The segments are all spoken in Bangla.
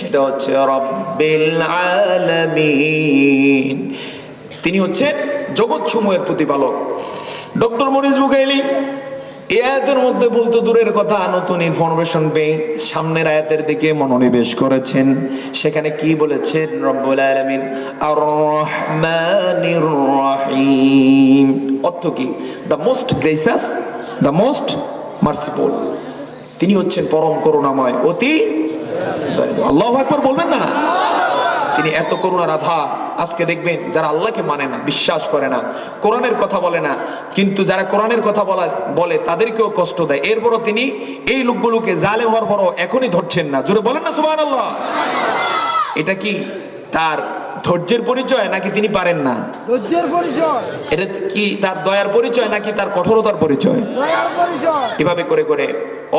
সেটা হচ্ছে রব্বিল আলামিন। তিনি হচ্ছেন জগৎ সমূহের প্রতিপালক। ডক্টর মরিস বুকাইলি এই আয়াতের মধ্যে বলতো দূরের কথা, নতুন ইনফরমেশন পেয়ে সামনের আয়াতের দিকে মনোনিবেশ করেছেন। সেখানে কি বলেছেন? রব্বুল আলামিন আর রহমানির রহিম। অর্থ কি? The most gracious the most merciful তিনি হচ্ছেন পরম করুণাময়, অতি আল্লাহ একবার বলবেন না। তিনি এত করুণা রাধা আজকে দেখবেন যারা আল্লাহকে মানে না বিশ্বাস করে না কোরআনের কথা বলে না কিন্তু যারা কোরআনের কথা বলা বলে তাদেরকেও কষ্ট দেয়। এরপরও তিনি এই লোকগুলোকে জালে হওয়ার পরও এখনই ধরছেন না। জোরে বলেন না সুবাহ আল্লাহ এটা কি তার ধৈর্যের পরিচয় নাকি তিনি পারেন না? ধৈর্যের পরিচয়। এটা কি তার দয়ার পরিচয় নাকি তার কঠোরতার পরিচয়। এভাবে করে করে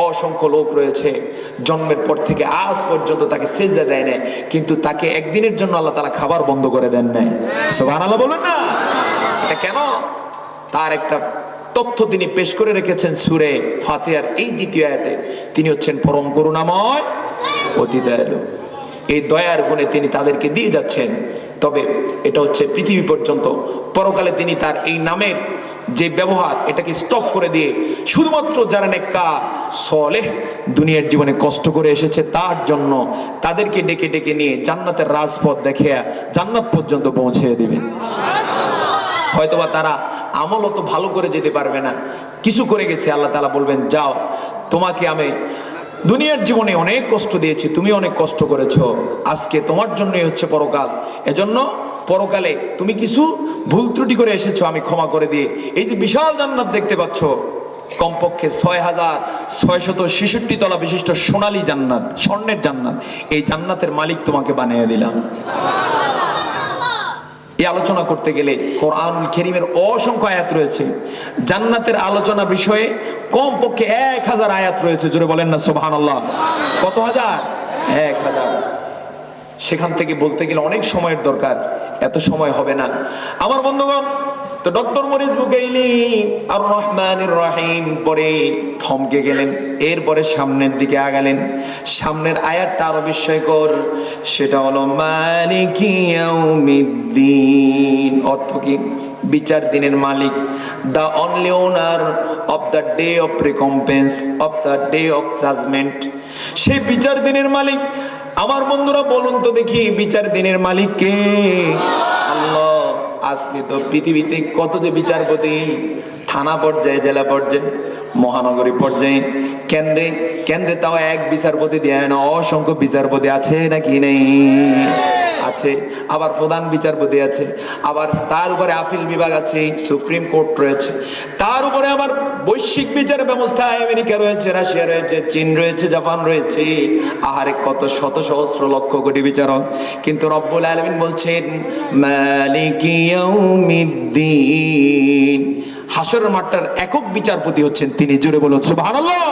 অসংখ্য লোক রয়েছে, জন্মের পর থেকে আজ পর্যন্ত তাকে সেজদা দেয় নাই, কিন্তু তাকে একদিনের জন্য আল্লাহ তালা খাবার বন্ধ করে দেন নাই। সোহান আল্লাহ বলুন না। এটা কেন? তার একটা তথ্য তিনি পেশ করে রেখেছেন সুরে ফাতিহার এই দ্বিতীয় আয়াতে। তিনি হচ্ছেন পরম করুণাময় অতি দয়ালু। এই দয়ার গুণে তিনি তাদেরকে দিয়ে যাচ্ছেন। তবে এটা হচ্ছে পৃথিবী পর্যন্ত। পরকালে তিনি তার এই নামের যে ব্যবহার এটাকে স্টপ করে দিয়ে শুধুমাত্র যারা নেকা সলেহ, দুনিয়ার জীবনে কষ্ট করে এসেছে, তার জন্য তাদেরকে ডেকে ডেকে নিয়ে জান্নাতের রাজপথ দেখে জান্নাত পর্যন্ত পৌঁছে দিবেন হয়তোবা তারা আমল অত ভালো করে যেতে পারবে না। কিছু করে গেছে, আল্লাহ তালা বলবেন, যাও, তোমাকে আমি দুনিয়ার জীবনে অনেক কষ্ট দিয়েছি, তুমি অনেক কষ্ট করেছ। আজকে তোমার জন্যই হচ্ছে পরকাল। এজন্য পরকালে তুমি কিছু ভুল ত্রুটি করে এসেছ, আমি ক্ষমা করে দিয়ে এই যে বিশাল জান্নাত দেখতে পাচ্ছ, কমপক্ষে ছয় হাজার ছয়শত ছেষট্টি তলা বিশিষ্ট সোনালী জান্নাত, স্বর্ণের জান্নাত। এই জান্নাতের মালিক তোমাকে বানিয়ে দিলাম। এই আলোচনা করতে গেলে কোরআন খেরিমের অসংখ্য আয়াত রয়েছে। জান্নাতের আলোচনা বিষয়ে কম পক্ষে এক হাজার আয়াত রয়েছে, জোরে বলেন না সোহান কত হাজার? এক হাজার। সেখান থেকে বলতে গেলে অনেক সময়ের দরকার, এত সময় হবে না। আমার বন্ধুগণ তো ডক্টর মরিস বুকেইলি আর রহমানির রহিম পরে থমকে গেলেন, এরপরে সামনের দিকে আগালেন। সামনের আয়াতটা আরও বিস্ময়কর, সেটা হলো, মালিকি ইয়াউমিদ্দিন অর্থ কি? বিচার দিনের মালিক, the only owner of the day of recompense, of the day of judgment সেই বিচার দিনের মালিক, আমার বন্ধুরা, বলুন তো দেখি বিচার দিনের মালিক কে? আজকে তো পৃথিবীতে কত যে বিচারপতি, থানা পর্যায়ে, জেলা পর্যায়ে, মহানগরী পর্যায়ে, কেন্দ্রে কেন্দ্রে তাও এক বিচারপতি দেয় না, অসংখ্য বিচারপতি আছে নাকি নেই? আছে, আবার প্রধান বিচারপতি আছে, আবার তার উপরে আপিল বিভাগ আছে, সুপ্রিম কোর্ট রয়েছে। তার উপরে আবার বৈশ্বিক বিচার ব্যবস্থা আমেরিকা রয়েছে, রাশিয়া রয়েছে, চীন রয়েছে, জাপান রয়েছে। আহারে, কত শত সহস্র লক্ষ কোটি বিচারক। কিন্তু রব্বুল আলমিন বলছেন ইয়াউমিদ্দিন। মাঠটার একক বিচারপতি হচ্ছেন তিনি। জুড়ে বলুন, সুবহানাল্লাহ।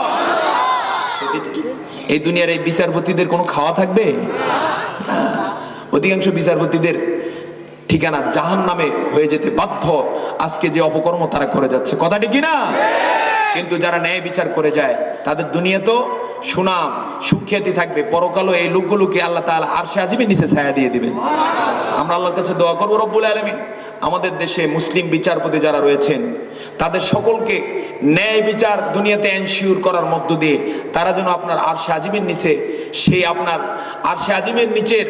এই দুনিয়ার এই বিচারপতিদের কোনো খাওয়া থাকবে। অধিকাংশ বিচারপতিদের ঠিকানা জাহান নামে হয়ে যেতে বাধ্য। আজকে যে অপকর্ম তারা করে যাচ্ছে, কথাটি কি না? কিন্তু যারা ন্যায় বিচার করে যায়, তাদের দুনিয়া তো সুনাম, সুখ্যাতি থাকবে। পরকালও এই লোকগুলোকে আল্লাহ তাআলা সে আজিমের নিচে ছায়া দিয়ে দিবেন। আমরা আল্লাহর কাছে দোয়া করব রব্বুল আলামিন। আমাদের দেশে মুসলিম বিচারপতি যারা রয়েছেন, তাদের সকলকে ন্যায় বিচার দুনিয়াতে এনশিওর করার মধ্য দিয়ে তারা যেন আপনার আরশে আজিমের নিচে সেই আপনার আরশে আজিমের নিচের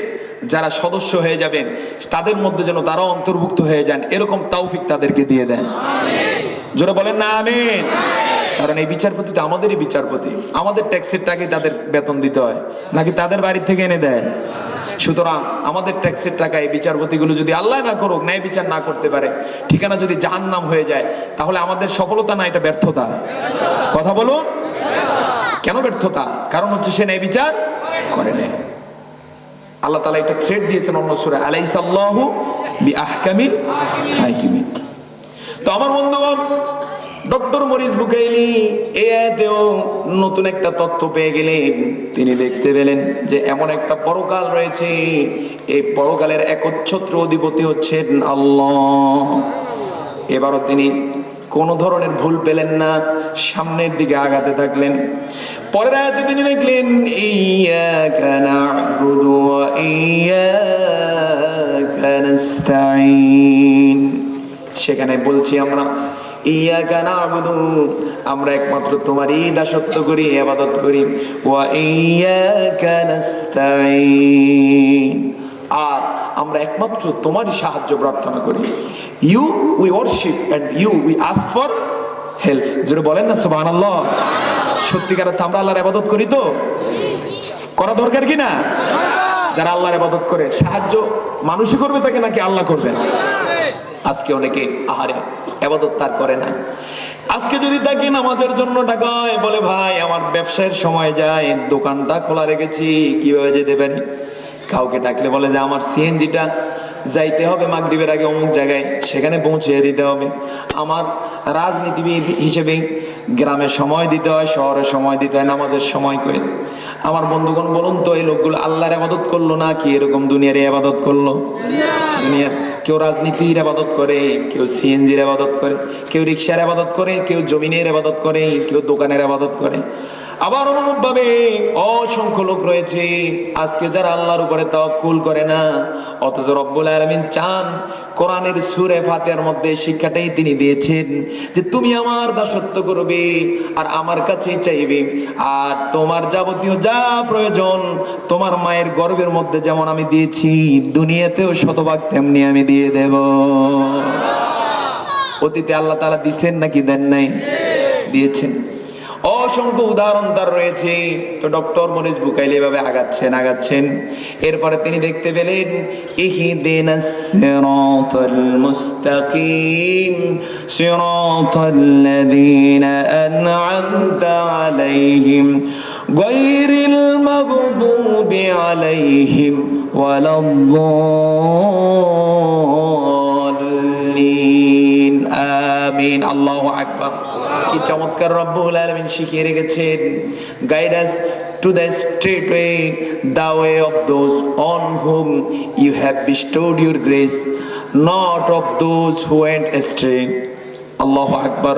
যারা সদস্য হয়ে যাবেন তাদের মধ্যে যেন তারাও অন্তর্ভুক্ত হয়ে যান এরকম তৌফিক তাদেরকে দিয়ে দেন। জোরে বলেন না আমিন। কারণ এই বিচারপতি তো আমাদেরই বিচারপতি। আমাদের ট্যাক্সের টাকায় তাদের বেতন দিতে হয় নাকি তাদের বাড়ি থেকে এনে দেয়? সুতরাং আমাদের ট্যাক্সের টাকায় বিচারপতিগুলো যদি আল্লাহ না করুক ন্যায় বিচার না করতে পারে ঠিকানা যদি জাহান্নাম হয়ে যায় তাহলে আমাদের সফলতা না এটা ব্যর্থতা। কথা বলুন। কেন ব্যর্থতা? কারণ হচ্ছে সে ন্যায় বিচার করে নেয়। আল্লাহ তালা একটা থ্রেড দিয়েছেন অন্য সুরে আলাইসাল্লাহু বি আহকামিল হাকিমিন। তো আমার বন্ধুগণ, ডক্টর মরিস বুকাইলি এই আয়াতেও নতুন একটা তথ্য পেয়ে গেলেন। তিনি দেখতে পেলেন যে এমন একটা পরকাল রয়েছে, এই পরকালের একচ্ছত্র অধিপতি হচ্ছেন আল্লাহ। এবারও তিনি কোনো ধরনের ভুল পেলেন না, সামনের দিকে আগাতে থাকলেন। পরের আয়াতে তিনি দেখলেন ইয়াকা না'বুদু ওয়া ইয়াকা নাস্তাঈন। সেখানে বলছি আমরা ইয়াকা না'বুদু, আমরা একমাত্র তোমারই দাসত্ব করি, ইবাদত করি। ওয়া ইয়াকা নাস্তাঈন। আর আমরা একমাত্র তোমারই সাহায্য প্রার্থনা করি। You, we worship and you, we ask for help. যেটা বলেন না, সুবহানাল্লাহ। সত্যিকার অর্থে আমরা আল্লাহর ইবাদত করি তো? করা দরকার কি না? যারা আল্লাহর ইবাদত করে, সাহায্য মানুষই করবে তাকে নাকি আল্লাহ করবে? আজকে অনেকে আহারে এবাদত তার করে না আজকে যদি তাকে নামাজের জন্য ডাকায় বলে, ভাই, আমার ব্যবসায়ের সময় যায়, দোকানটা খোলা রেখেছি, কীভাবে যেতে পারি? কাউকে ডাকলে বলে যে, আমার সিএনজিটা যাইতে হবে মাগরিবের আগে অমুক জায়গায়, সেখানে পৌঁছে দিতে হবে। আমার রাজনীতিবিদ হিসেবে গ্রামে সময় দিতে হয়, শহরে সময় দিতে হয়, নামাজের সময় করে। আমার বন্ধুগণ, বলুন তো, এই লোকগুলো আল্লাহর আবাদত করল না কি? এরকম দুনিয়ার আবাদত করল? দুনিয়ার কেউ রাজনীতির আবাদত করে, কেউ সিএনজির আবাদত করে, কেউ রিক্সার আবাদত করে, কেউ জমিনের আবাদত করে, কেউ দোকানের আবাদত করে। আবার অনুরূপ ভাবে অসংখ্য লোক রয়েছে। আজকে যারা আল্লাহর উপরে তাওয়াক্কুল করে না, অথচ রব্বুল আলামিন চান কোরআনের সূরা ফাতিহার মধ্যে শিক্ষাটাই তিনি দিয়েছেন যে তুমি আমার দাসত্ব করবে আর আমার কাছেই চাইবে। আর তোমার যাবতীয় যা প্রয়োজন, তোমার মায়ের গর্বের মধ্যে যেমন আমি দিয়েছি, দুনিয়াতেও শতভাগ তেমনি আমি দিয়ে দেব। অতীতে আল্লাহ তাআলা দিছেন নাকি দেন নাই? দিয়েছেন। অসংখ্য উদাহরণ তার রয়েছে। তো ডক্টর মরিস বুকাইল এভাবে আগাচ্ছেন আগাচ্ছেন। এরপরে তিনি দেখতে পেলেন, ইহিদিনাস সিরাতাল মুস্তাকিম সিরাতাল লাযীনা আন'আমতা আলাইহিম গায়রিল মাগদুবি আলাইহিম ওয়ালাদ-দাল্লিন। আমিন। আল্লাহু আকবার। কি চমৎকার রব্বুল আলমিন শিখিয়ে রেখেছেন। Guide us to the straight way the way of those on whom you have bestowed your grace not of those who astray আল্লাহ আকবার।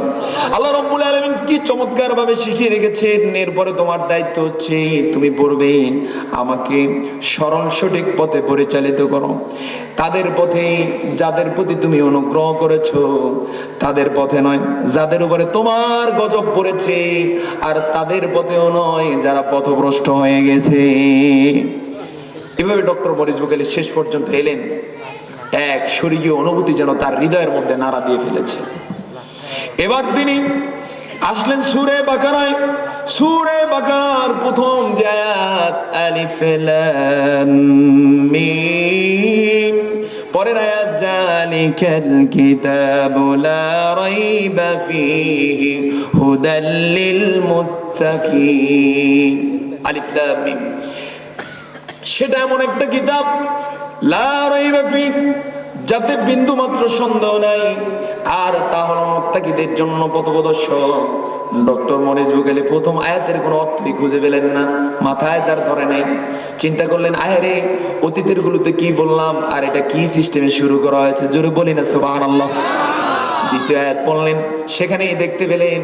আল্লাহ রব্বুল আলামিন কি চমৎকার ভাবে শিখিয়ে রেখেছেন? এরপরে তোমার দায়িত্ব হচ্ছে, তুমি পড়বে, আমাকে স্মরণ সঠিক পথে পরিচালিত করো। তাদের পথে, যাদের প্রতি তুমি অনুগ্রহ করেছ, তাদের পথে নয়, যাদের উপরে তোমার গজব পড়েছে, আর তাদের পথেও নয়, যারা পথভ্রষ্ট হয়ে গেছে। এভাবে ডক্টর মরিস বুকালি শেষ পর্যন্ত এলেন। এক স্বর্গীয় অনুভূতি যেন তার হৃদয়ের মধ্যে নাড়া দিয়ে ফেলেছে। এবার তিনি আসলেন সুরে বাকারায়। সুরে বাকারার প্রথম যে আয়াত আলিফ লাম মিম। পরের আয়াত, জালিকাল কিতাবু লা রাইবা ফীহি হুদাল লিল মুত্তাকিন। আলিফ লাম সেটা এমন একটা কিতাব, লা রাইবা ফীহি, যাতে বিন্দু মাত্র সন্দেহ নাই। আর তা হলো মুত্তাকিদের জন্য পথপ্রদর্শক। ডক্টর মরিস বুকেলে প্রথম আয়াতের কোনো অর্থই খুঁজে পেলেন না, মাথায় তার ধরে নাই। চিন্তা করলেন আয়ারে অতীতের গুলোতে কি বললাম? আর এটা কি সিস্টেমে শুরু করা হয়েছে? জোরে বলি না সুবাহ আল্লাহ দ্বিতীয় আয়াত পড়লেন, সেখানেই দেখতে পেলেন,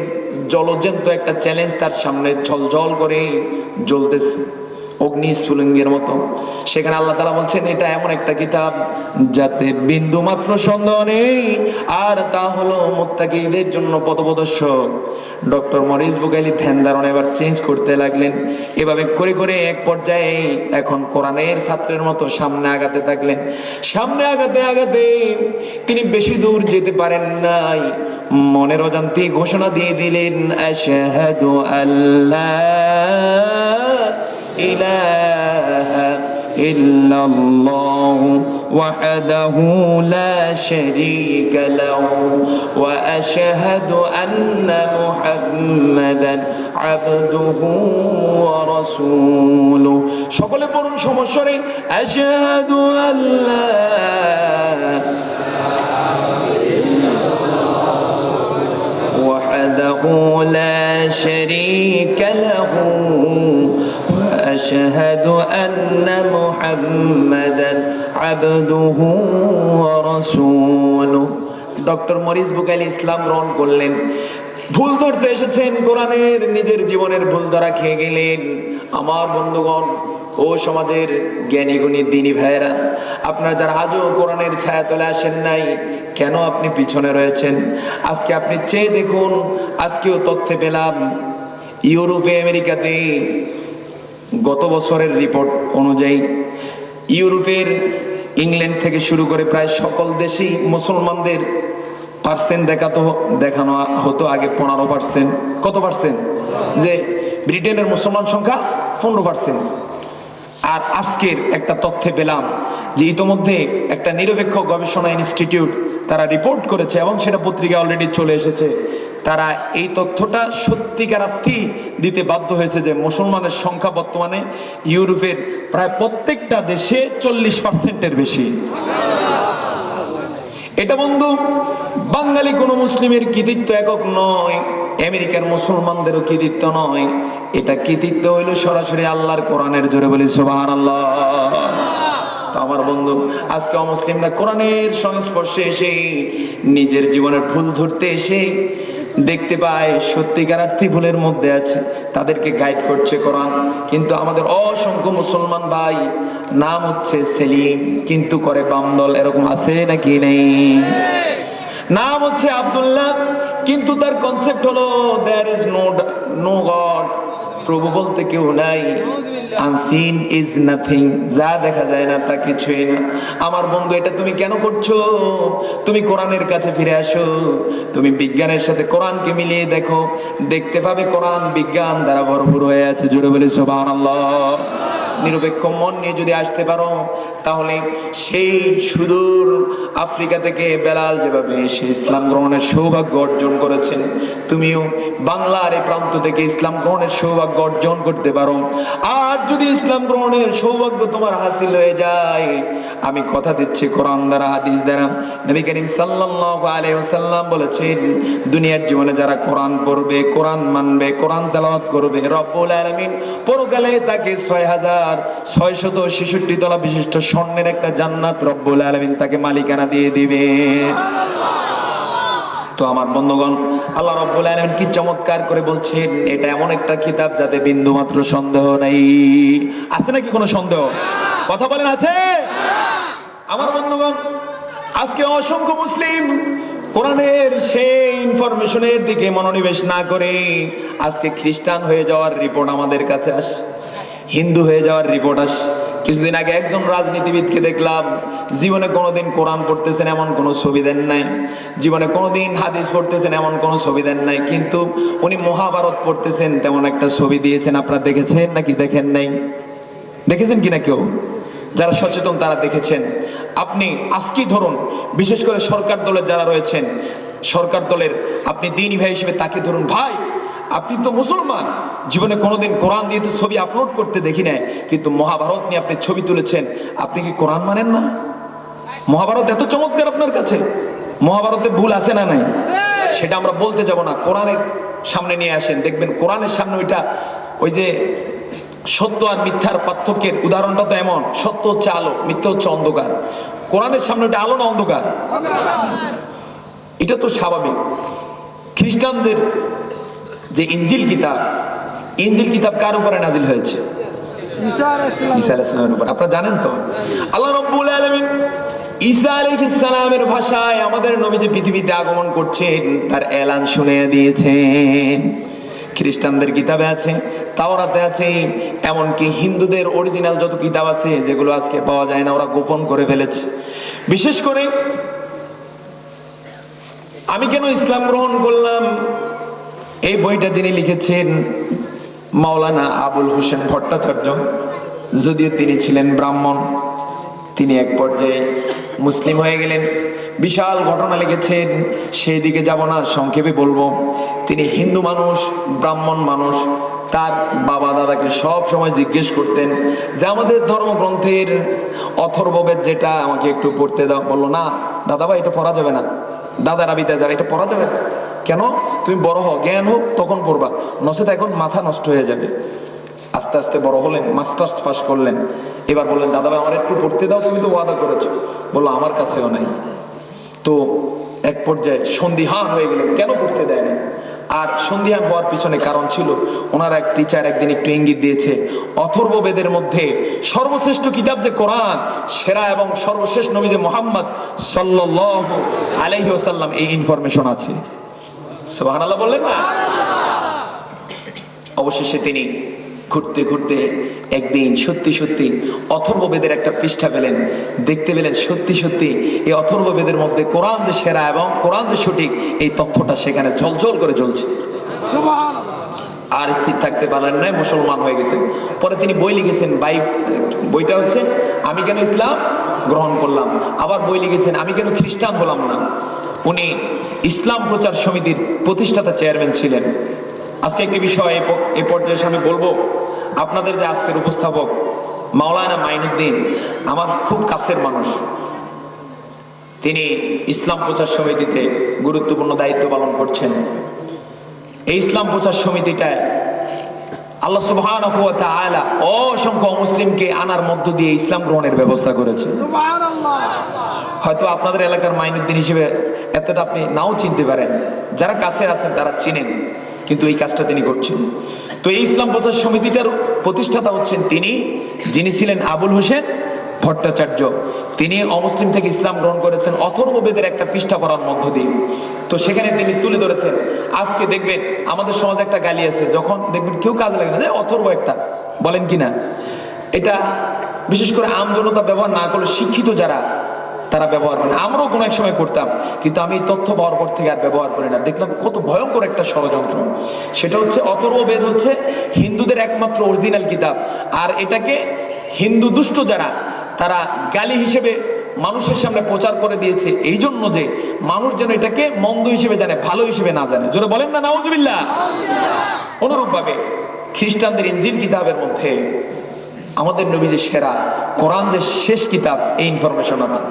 জলজ্যান্ত একটা চ্যালেঞ্জ তার সামনে ঝলঝল করে জ্বলতেছে। অগ্নি স্ফুলিঙ্গের মতো। সেখানে আল্লাহ তালা বলছেন, এটা এমন একটা কিতাব যাতে বিন্দু মাত্র সন্দেহ নেই, আর তা হলো মোত্তাকিদের জন্য পথপ্রদর্শক। ডক্টর মরিস বুকাইলি ধ্যান ধারণা এবার চেঞ্জ করতে লাগলেন। এভাবে করে করে এক পর্যায়ে এখন কোরআনের ছাত্রের মতো সামনে আগাতে থাকলেন। সামনে আগাতে আগাতে তিনি বেশি দূর যেতে পারেন নাই। মনের অজান্তে ঘোষণা দিয়ে দিলেন আল্লাহ إله إلا الله وحده لا شريك له وأشهد أن محمدا عبده ورسوله সকলে পড়ুন সমস্যরে আশহাদু আল্লাহ وحده لا شريك له واشهد ان محمدا عبده ورسوله ডক্টর মরিস বুকাইল ইসলাম গ্রহণ করলেন ভুল ধরতে এসেছেন কোরআনের নিজের জীবনের ভুল ধরা খেয়ে গেলেন আমার বন্ধুগণ ও সমাজের জ্ঞানী গুণী দিনী ভাইয়েরা আপনারা যারা আজও কোরআনের ছায়া তলে আসেন নাই কেন আপনি পিছনে রয়েছেন আজকে আপনি চেয়ে দেখুন আজকেও তথ্যে পেলাম ইউরোপে আমেরিকাতে গত বছরের রিপোর্ট অনুযায়ী ইউরোপের ইংল্যান্ড থেকে শুরু করে প্রায় সকল দেশেই মুসলমানদের পার্সেন্ট দেখাতো, দেখানো হতো আগে পনেরো পার্সেন্ট কত পার্সেন্ট যে ব্রিটেনের মুসলমান সংখ্যা পনেরো পার্সেন্ট আর আজকের একটা তথ্যে পেলাম যে ইতোমধ্যে একটা নিরপেক্ষ গবেষণা ইনস্টিটিউট তারা রিপোর্ট করেছে এবং সেটা পত্রিকা অলরেডি চলে এসেছে। তারা এই তথ্যটা সত্যিকারার্থী দিতে বাধ্য হয়েছে যে মুসলমানের সংখ্যা বর্তমানে ইউরোপের প্রায় প্রত্যেকটা দেশে চল্লিশ পার্সেন্টের বেশি। এটা বন্ধু, বাঙালি কোন মুসলিমের কৃতিত্ব একক নয়, আমেরিকার মুসলমানদেরও কৃতিত্ব নয়। এটা কৃতিত্ব হইল সরাসরি আল্লাহর কোরআনের জোরে বলি সুবাহান আল্লাহ আমার বন্ধু, আজকে অমুসলিমরা কোরআনের সংস্পর্শে এসে নিজের জীবনের ভুল ধরতে এসে দেখতে পায় সত্যিকারার্থী ভুলের মধ্যে আছে, তাদেরকে গাইড করছে কোরআন। কিন্তু আমাদের অসংখ্য মুসলমান ভাই, নাম হচ্ছে সেলিম, কিন্তু করে বামদল এরকম আছে নাকি নেই? নাম হচ্ছে আব্দুল্লাহ, কিন্তু তার কনসেপ্ট হলো there is no no god প্রভু বলতে কেউ নাই। আনসিন ইজ নাথিং, যা দেখা যায় না তা কিছুই না। আমার বন্ধু, এটা তুমি কেন করছ? তুমি কোরআনের কাছে ফিরে আসো। তুমি বিজ্ঞানের সাথে কোরআনকে মিলিয়ে দেখো। দেখতে পাবে কোরআন বিজ্ঞান দ্বারা ভরপুর হয়ে আছে। জুড়ে বলে, সুবহানাল্লাহ। নিরপেক্ষ মন নিয়ে যদি আসতে পারো, তাহলে সেই সুদূর আফ্রিকা থেকে বেলাল যেভাবে সে ইসলাম গ্রহণের সৌভাগ্য অর্জন করেছেন, তুমিও বাংলার এই প্রান্ত থেকে ইসলাম গ্রহণের সৌভাগ্য অর্জন করতে পারো। আর যদি ইসলাম গ্রহণের সৌভাগ্য তোমার হাসিল হয়ে যায়, আমি কথা দিচ্ছি কোরআন দ্বারা, হাদিস দ্বারা। নবী করিম সাল্লাল্লাহু আলাইহি ওয়াসাল্লাম বলেছেন, দুনিয়ার জীবনে যারা কোরআন পড়বে, কোরআন মানবে, কোরআন তেলাওয়াত করবে, রব্বুল আলামিন পরকালে তাকে ছয় হাজার ছয়শত ছেষট্টি তলা বিশিষ্ট স্বর্ণের একটা জান্নাত রব্বুল আলামিন তাকে মালিকানা দিয়ে দিবে। তো আমার বন্ধুগণ, আল্লাহ রব্বুল আলামিন কি চমৎকার করে বলছেন, এটা এমন একটা কিতাব যাতে বিন্দু মাত্র সন্দেহ নাই। আছে নাকি কোনো সন্দেহ? কথা বলেন, আছে? আমার বন্ধুগণ, আজকে অসংখ্য মুসলিম কোরআনের সেই ইনফরমেশনের দিকে মনোনিবেশ না করে আজকে খ্রিস্টান হয়ে যাওয়ার রিপোর্ট আমাদের কাছে আস হিন্দু হয়ে যাওয়ার রিপোর্ট আস। কিছুদিন আগে একজন রাজনীতিবিদকে দেখলাম, জীবনে কোনোদিন কোরআন পড়তেছেন এমন কোনো ছবি দেন নাই। জীবনে কোনোদিন হাদিস পড়তেছেন এমন কোনো ছবি দেন নাই। কিন্তু উনি মহাভারত পড়তেছেন, তেমন একটা ছবি দিয়েছেন। আপনারা দেখেছেন নাকি দেখেন নাই? দেখেছেন কিনা কেউ? যারা সচেতন তারা দেখেছেন। আপনি আজকেই ধরুন, বিশেষ করে সরকার দলের যারা রয়েছেন, সরকার দলের আপনি দিনী ভাই হিসেবে তাকে ধরুন, ভাই আপনি তো মুসলমান। জীবনে কোনোদিন কোরআন দিয়ে তো ছবি আপলোড করতে দেখি নাই। কিন্তু মহাভারত নিয়ে আপনি ছবি তুলেছেন। আপনি কি কোরআন মানেন না? মহাভারত এত চমৎকার আপনার কাছে। মহাভারতে ভুল আছে না নাই? সেটা আমরা বলতে যাব না। কোরআনের সামনে নিয়ে আসেন। দেখবেন কোরআনের সামনে ওইটা ওই যে সত্য আর মিথ্যার পার্থক্যের উদাহরণটা তো এমন। সত্য হচ্ছে আলো মিথ্যা হচ্ছে অন্ধকার। কোরআনের সামনে ওটা আলো না অন্ধকার। এটা তো স্বাভাবিক। খ্রিস্টানদের যে ইঞ্জিল কিতাব ইঞ্জিল কিতাব কার উপরে নাজিল হয়েছে? ঈসা আলাইহিস সালাম ঈসা আলাইহিস সালামের উপর। আপনারা জানেন তো? আল্লাহ রাব্বুল আলামিন ঈসা আলাইহিস ভাষায় আমাদের নবী যে পৃথিবীতে আগমন করছেন তার এলান শুনে দিয়েছেন। খ্রিস্টানদের কিতাবে আছে তাওরাতে আছে এমনকি হিন্দুদের অরিজিনাল যত কিতাব আছে যেগুলো আজকে পাওয়া যায় না ওরা গোপন করে ফেলেছে। বিশেষ করে আমি কেন ইসলাম গ্রহণ করলাম? এই বইটা যিনি লিখেছেন মাওলানা আবুল হোসেন ভট্টাচার্য, যদিও তিনি ছিলেন ব্রাহ্মণ, তিনি এক পর্যায়ে মুসলিম হয়ে গেলেন। বিশাল ঘটনা লিখেছেন, সেই দিকে যাব না, সংক্ষেপে বলব। তিনি হিন্দু মানুষ, ব্রাহ্মণ মানুষ তার বাবা দাদাকে সব সময় জিজ্ঞেস করতেন যে, আমাদের ধর্মগ্রন্থের অথর্ববেদ যেটা আমাকে একটু পড়তে দাও। বলল, না, দাদা ভাই, এটা পড়া যাবে না। দাদা রাবিতা যারা এটা পড়া যাবে না। কেন? তুমি বড় হও, জ্ঞান হোক, তখন পড়বা। নচেত এখন মাথা নষ্ট হয়ে যাবে। আস্তে আস্তে বড় হলেন, মাস্টার্স পাস করলেন। এবার বললেন, দাদা ভাই, আমার একটু পড়তে দাও, তুমি তো ওয়াদা করেছ। বলল, আমার কাছেও নাই। তো এক পর্যায়ে সন্দিহান হয়ে গেল, কেন পড়তে দেয় না আর সন্ধিয়া হওয়ার পিছনে কারণ ছিল, ওনার এক টিচার একদিন একটু ইঙ্গিত দিয়েছে, অথর্ব বেদের মধ্যে সর্বশ্রেষ্ঠ কিতাব যে কোরআন, সেরা এবং সর্বশেষ নবী যে মোহাম্মদ সাল্ল আলাইহি ওসাল্লাম এই ইনফরমেশন আছে। সুবহানাল্লাহ বললেন না? অবশেষে তিনি ঘুরতে ঘুরতে একদিন সত্যি সত্যি অথর্ব বেদের একটা পৃষ্ঠা পেলেন। দেখতে পেলেন সত্যি সত্যি এই অথর্ব বেদের মধ্যে কোরআন যে সেরা এবং কোরআন যে সঠিক এই তথ্যটা সেখানে ঝলঝল করে জ্বলছে। সুবহান আর স্থির থাকতে পারলেন না মুসলমান হয়ে গেছেন। পরে তিনি বই লিখেছেন বাই বইটা হচ্ছে আমি কেন ইসলাম গ্রহণ করলাম? আবার বই লিখেছেন আমি কেন খ্রিস্টান হলাম না? উনি ইসলাম প্রচার সমিতির প্রতিষ্ঠাতা চেয়ারম্যান ছিলেন। আজকে একটি বিষয় এই পর্যায়ে আমি বলব আপনাদের যে আজকের উপস্থাপক মাওলানা মাইনুদ্দিন আমার খুব কাছের মানুষ। তিনি ইসলাম প্রচার সমিতিতে গুরুত্বপূর্ণ দায়িত্ব পালন করছেন। এই ইসলাম প্রচার সমিতিটায় আল্লাহ তাআলা অসংখ্য মুসলিমকে আনার মধ্য দিয়ে ইসলাম গ্রহণের ব্যবস্থা করেছে। হয়তো আপনাদের এলাকার মাইনুদ্দিন হিসেবে এতটা আপনি নাও চিনতে পারেন। যারা কাছে আছেন তারা চিনেন কিন্তু এই কাজটা তিনি করছেন। তো এই ইসলাম প্রচার সমিতিটার প্রতিষ্ঠাতা হচ্ছেন তিনি, যিনি ছিলেন আবুল হোসেন ভট্টাচার্য। তিনি অমুসলিম থেকে ইসলাম গ্রহণ করেছেন অথর্ব বেদের একটা পৃষ্ঠা পড়ার মধ্য দিয়ে। তো সেখানে তিনি তুলে ধরেছেন, আজকে দেখবেন আমাদের সমাজে একটা গালি আছে, যখন দেখবেন কেউ কাজে লাগে না, যে অথর্ব একটা, বলেন কি না এটা বিশেষ করে আমজনতা ব্যবহার না করলে শিক্ষিত যারা তারা ব্যবহার করে। আমরাও কোনো এক সময় করতাম, কিন্তু আমি তথ্য পাওয়ার পর থেকে আর ব্যবহার করি না। দেখলাম কত ভয়ঙ্কর একটা ষড়যন্ত্র। সেটা হচ্ছে অথর্ব বেদ হচ্ছে হিন্দুদের একমাত্র অরিজিনাল কিতাব। আর এটাকে হিন্দু দুষ্ট যারা, তারা গালি হিসেবে মানুষের সামনে প্রচার করে দিয়েছে। এই জন্য যে মানুষ যেন এটাকে মন্দ হিসেবে জানে, ভালো হিসেবে না জানে। জোরে বলেন না, নাউজুবিল্লাহ। অনুরূপভাবে খ্রিস্টানদের ইঞ্জিন কিতাবের মধ্যে আমাদের নবী যে সেরা কোরআন যে শেষ কিতাব এই ইনফরমেশন আছে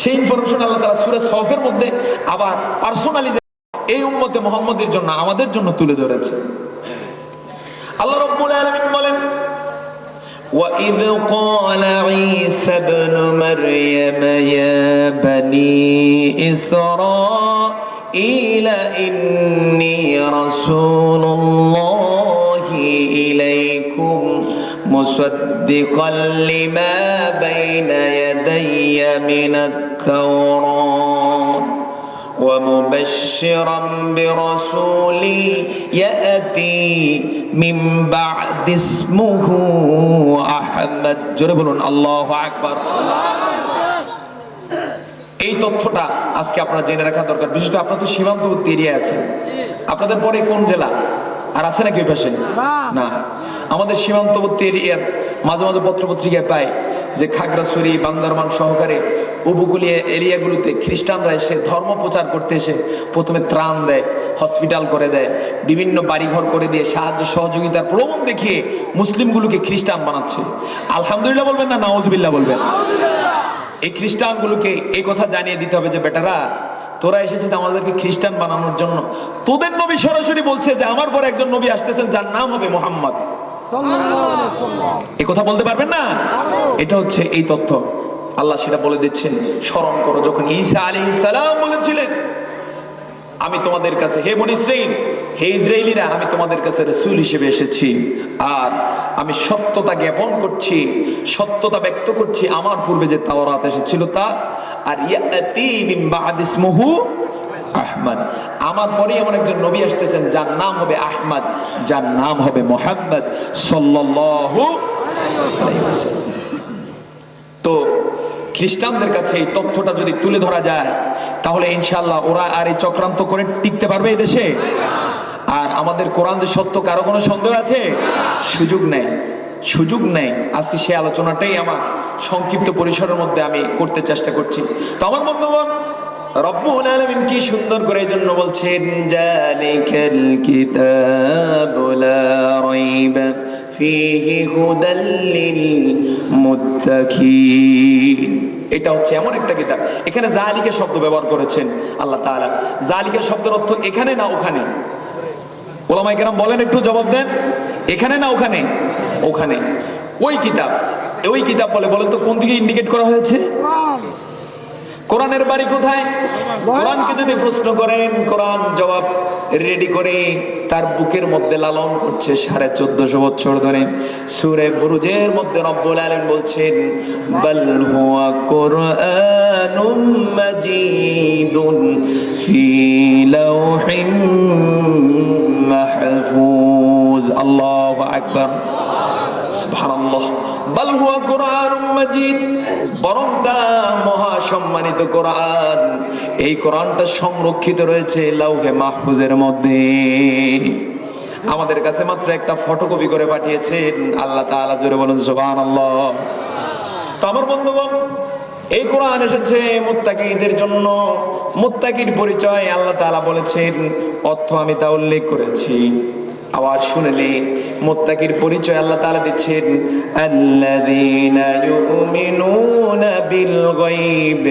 সেই ইনফরমেশন আল্লাহ তারা সুরে সফের মধ্যে আবার পার্সোনালি এই উম্মতে মোহাম্মদের জন্য আমাদের জন্য তুলে ধরেছে আল্লাহ রব্বুল আলামিন বলেন وإذ قال عيسى ابن مريم يا بني إسرائيل إني رسول الله مصدقا لما بين يدي من التوراة ومبشرا برسول يأتي من بعد اسمه أحمد جربون الله أكبر এই তথ্যটা আজকে আপনারা জেনে রাখা দরকার বিশেষ করে আপনারা তো সীমান্তবর্তী এরিয়া আছে আপনাদের পরে কোন জেলা আর আছে নাকি ওই পাশে না আমাদের সীমান্তবর্তী এরিয়ার মাঝে মাঝে পত্র পত্রিকায় পাই যে খাগড়াছড়ি বান্দারবান সহকারে উপকূলীয় এরিয়াগুলোতে খ্রিস্টানরা এসে ধর্ম প্রচার করতে এসে প্রথমে ত্রাণ দেয় হসপিটাল করে দেয় বিভিন্ন বাড়িঘর করে দিয়ে সাহায্য সহযোগিতার প্রলোভন দেখিয়ে মুসলিমগুলোকে খ্রিস্টান বানাচ্ছে। আলহামদুলিল্লাহ বলবেন না নাওজবিল্লাহ বলবেন। এই খ্রিস্টানগুলোকে এই কথা জানিয়ে দিতে হবে যে বেটারা তোরা এসেছিস আমাদেরকে খ্রিস্টান বানানোর জন্য। তোদের নবী সরাসরি বলছে যে আমার পর একজন নবী আসতেছেন যার নাম হবে মোহাম্মদ। এই কথা বলতে পারবেন না? এটা হচ্ছে এই তথ্য। আল্লাহ সেটা বলে দিচ্ছেন, স্মরণ করো, যখন ঈসা আলী সালাম বলেছিলেন, আমি তোমাদের কাছে, হে বন হে ইসরায়েলিরা আমি তোমাদের কাছে রসুল হিসেবে এসেছি। আর আমি সত্যতা জ্ঞাপন করছি, সত্যতা ব্যক্ত করছি, আমার পূর্বে যে তাওরাত এসেছিল তা, আর ইয়াতি মিন বাদ ইসমুহু আহমদ। আমার পরে এমন একজন নবী আসতেছেন, যার নাম হবে আহমদ, যার নাম হবে মোহাম্মদ। তো খ্রিস্টানদের কাছে এই তথ্যটা যদি তুলে ধরা যায়, তাহলে ইনশাল্লাহ ওরা আর এই চক্রান্ত করে টিকতে পারবে এই দেশে। আর আমাদের কোরআন যে সত্য, কারও কোনো সন্দেহ আছে? সুযোগ নেই সুযোগ নেই। আজকে সেই আলোচনাটাই আমার সংক্ষিপ্ত পরিসরের মধ্যে আমি করতে চেষ্টা করছি। তো আমার বন্ধুগণ রব্বুল আলামিন কি সুন্দর করে এই জন্য বলছেন, জালিকাল কিতাবু লা রাইবা ফীহি হুদাল লিল এটা হচ্ছে এমন একটা কিতাব। এখানে জালিকা শব্দ ব্যবহার করেছেন আল্লাহ তাআলা। জালিকা শব্দের অর্থ এখানে না ওখানে? ওলামাই কেরাম বলেন, একটু জবাব দেন। এখানে না ওখানে? ওখানে। ওই কিতাব। ওই কিতাব বলে বলেন তো, কোন দিকে ইন্ডিকেট করা হয়েছে? কোরআনের বাড়ি কোথায়? কোরআনকে যদি প্রশ্ন করেন, কোরআন জবাব রেডি করে তার বুকের মধ্যে লালন করছে সাড়ে চোদ্দশো বছর ধরে। সুরে বুরুজের মধ্যে রব্বুল আলামিন বলছেন আল্লাহু আকবার। সুবহানাল্লাহ। বাল হুয়া কোরআনুম মহা সম্মানিত কোরআন। এই কোরআনটা সংরক্ষিত রয়েছে লাউহে মাহফুজের মধ্যে। আমাদের কাছে মাত্র একটা ফটোকপি করে পাঠিয়েছেন আল্লাহ তাআলা, জোরে বলুন সুবহানাল্লাহ। তো আমার বন্ধুগণ, এই কোরআন এসেছে মুত্তাকিদের জন্য। মুত্তাকির পরিচয় আল্লাহ তাআলা বলেছেন, অর্থ আমি তা উল্লেখ করেছি। আবার শুনলে মুত্তাকির পরিচয় আল্লাহ তাআলা দিচ্ছেন, আল্লাযীনা ইউমিনুনা বিল গায়ব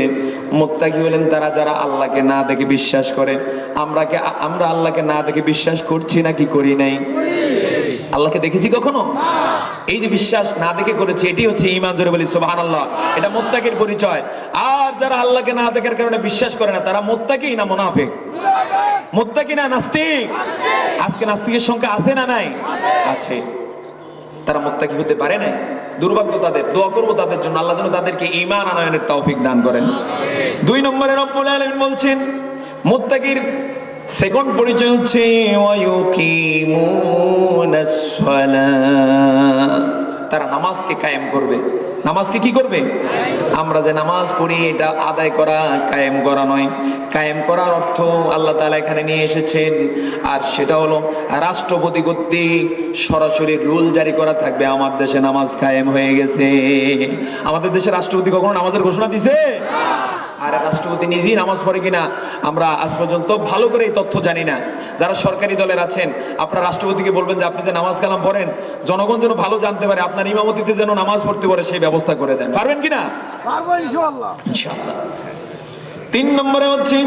মুত্তাকি হলেন তারা যারা আল্লাহকে না দেখে বিশ্বাস করে। আমরা আমরা আল্লাহকে না দেখে বিশ্বাস করছি নাকি করি নাই? আল্লাহকে দেখেছি কখনো? এই যে বিশ্বাস না দেখে করেছি, এটি হচ্ছে ইমান জোরে বলি, সুবহানাল্লাহ। এটা মুত্তাকির পরিচয়। আর যারা আল্লাহকে না দেখার কারণে বিশ্বাস করে না, তারা মুত্তাকি না মুনাফিক? মুত্তাকি না নাস্তিক? আজকে নাস্তিকের সংখ্যা আছে না নাই? আছে। তারা মুত্তাকি হতে পারে না দুর্ভাগ্য তাদের, দোয়া করব তাদের জন্য। আল্লাহ যেন তাদেরকে ঈমান আনয়নের তৌফিক দান করেন। দুই নম্বরে রব্বুল আলামিন বলছেন, মুত্তাকির সেকেন্ড পরিচয় হচ্ছে ওয়ায়ুকিমুনাস সালাহ তারা নামাজকে কায়েম করবে। নামাজকে কি করবে? আমরা যে নামাজ পড়ি, এটা আদায় করা কায়েম করা নয়। কায়েম করার অর্থ আল্লাহ তালা এখানে নিয়ে এসেছেন। আর সেটা হলো, রাষ্ট্রপতি কর্তৃক সরাসরি রুল জারি করা থাকবে, আমার দেশে নামাজ কায়েম হয়ে গেছে। আমাদের দেশে রাষ্ট্রপতি কখনো নামাজের ঘোষণা দিছে? আর রাষ্ট্রপতি নিজেই নামাজ পড়ে কিনা আমরা আজ পর্যন্ত ভালো করে এই তথ্য জানি না। যারা সরকারি দলের আছেন আপনার রাষ্ট্রপতিকে বলবেন যে আপনি যে নামাজ কালাম পড়েন জনগণ যেন ভালো জানতে পারে আপনার ইমামতিতে যেন নামাজ পড়তে পারে সেই ব্যবস্থা করে দেন। পারবেন কিনা? পারব ইনশাআল্লাহ। ইনশাআল্লাহ। তিন নম্বরে হচ্ছে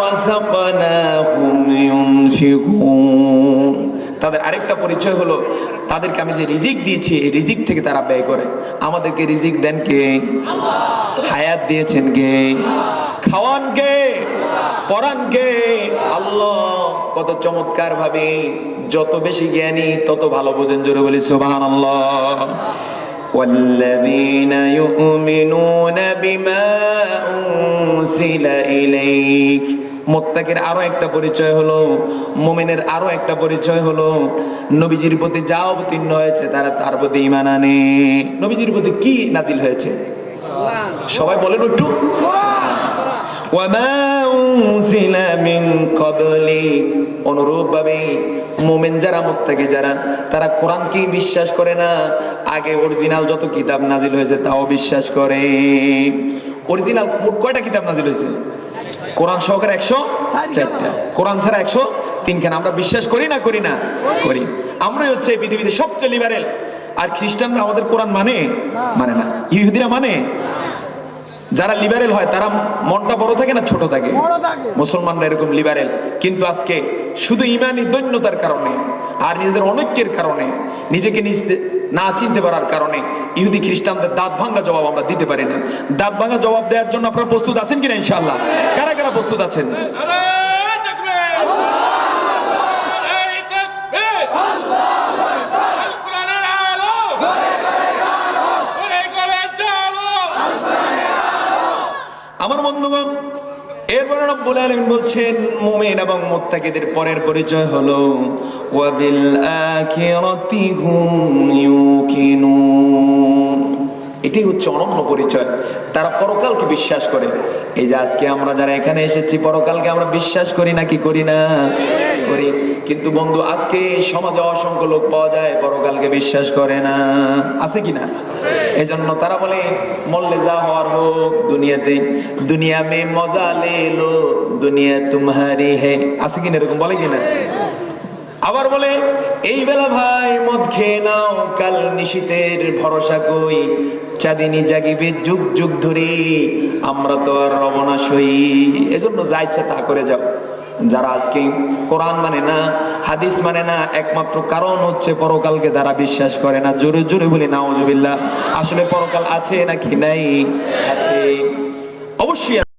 রাযাকনাহুম ইউনফিকুন। তাদের আরেকটা পরিচয় হলো তাদেরকে আমি যে রিজিক দিয়েছি এই রিজিক থেকে তারা ব্যয় করে আমাদেরকে রিজিক দেন কে হায়াত দিয়েছেন কে খাওয়ান কে পরান কে আল্লাহ কত চমৎকার ভাবে যত বেশি জ্ঞানী তত ভালো বোঝেন জোরে বলি সুবহানাল্লাহ والذين يؤمنون بما أنزل إليك মোত্তাকের আরও একটা পরিচয় হলো, মোমেনের আরও একটা পরিচয় হলো, নবীজির প্রতি যা অবতীর্ণ হয়েছে তারা তার প্রতি ইমান আনে। নবীজির প্রতি কি নাজিল হয়েছে? সবাই বলেন একটু। অনুরূপভাবে মোমেন যারা মুত্তাকি যারা, তারা কোরআনকে বিশ্বাস করে না? আগে অরিজিনাল যত কিতাব নাজিল হয়েছে তাও বিশ্বাস করে। অরিজিনাল কয়টা কিতাব নাজিল হয়েছে? কোরআন সহকারে একশো চারটা। কোরআন ছাড়া একশো তিনখানা। আমরা বিশ্বাস করি না করি না? করি। আমরাই হচ্ছে এই পৃথিবীতে সবচেয়ে লিবারেল আর খ্রিস্টানরা আমাদের কোরআন মানে? মানে না। ইহুদিরা মানে? যারা লিবারেল হয় তারা মনটা বড় থাকে না ছোট থাকে? মুসলমানরা এরকম লিবারেল কিন্তু আজকে শুধু ইমানি দৈন্যতার কারণে আর নিজেদের অনৈক্যের কারণে নিজেকে নিজে না চিনতে পারার কারণে ইহুদি খ্রিস্টানদের দাঁত ভাঙ্গা জবাব আমরা দিতে পারি না। দাঁত ভাঙ্গা জবাব দেওয়ার জন্য আপনারা প্রস্তুত আছেন কিনা ইনশাল্লাহ কারা কারা প্রস্তুত আছেন? আমার বন্ধুগণ এরপরে রব্বুল আলামিন বলছেন, মুমিন এবং মুত্তাকিদের পরের পরিচয় হলো, ওয়াবিল আখিরাতি হুম ইউকিনুন। এটি হচ্ছে অনন্য পরিচয়। তারা পরকালকে বিশ্বাস করে। এই যে আজকে আমরা যারা এখানে এসেছি, পরকালকে আমরা বিশ্বাস করি নাকি করি না? করি। কিন্তু বন্ধু, আজকে সমাজে অসংখ্য লোক পাওয়া যায় পরকালকে বিশ্বাস করে না। আছে কি না? এই জন্য তারা বলে মল্লে যা হওয়ার হোক, দুনিয়াতে দুনিয়া মে মজা লে লো দুনিয়া তুমহারি হে। আছে কিনা এরকম? বলে কিনা আবার বলে, এই বেলা ভাই, মদ খেয়ে নাও, কাল নিশীতের ভরসা কই। চাঁদিনী জাগিবে যুগ যুগ ধরে, আমরা তো আর রবনা সই। এজন্য যা ইচ্ছা তা করে যাও। যারা আজকে কোরআন মানে না, হাদিস মানে না, একমাত্র কারণ হচ্ছে পরকালকে তারা বিশ্বাস করে না। জোরে জোরে বলি নাওজুবিল্লাহ আসলে পরকাল আছে নাকি নাই? আছে। অবশ্যই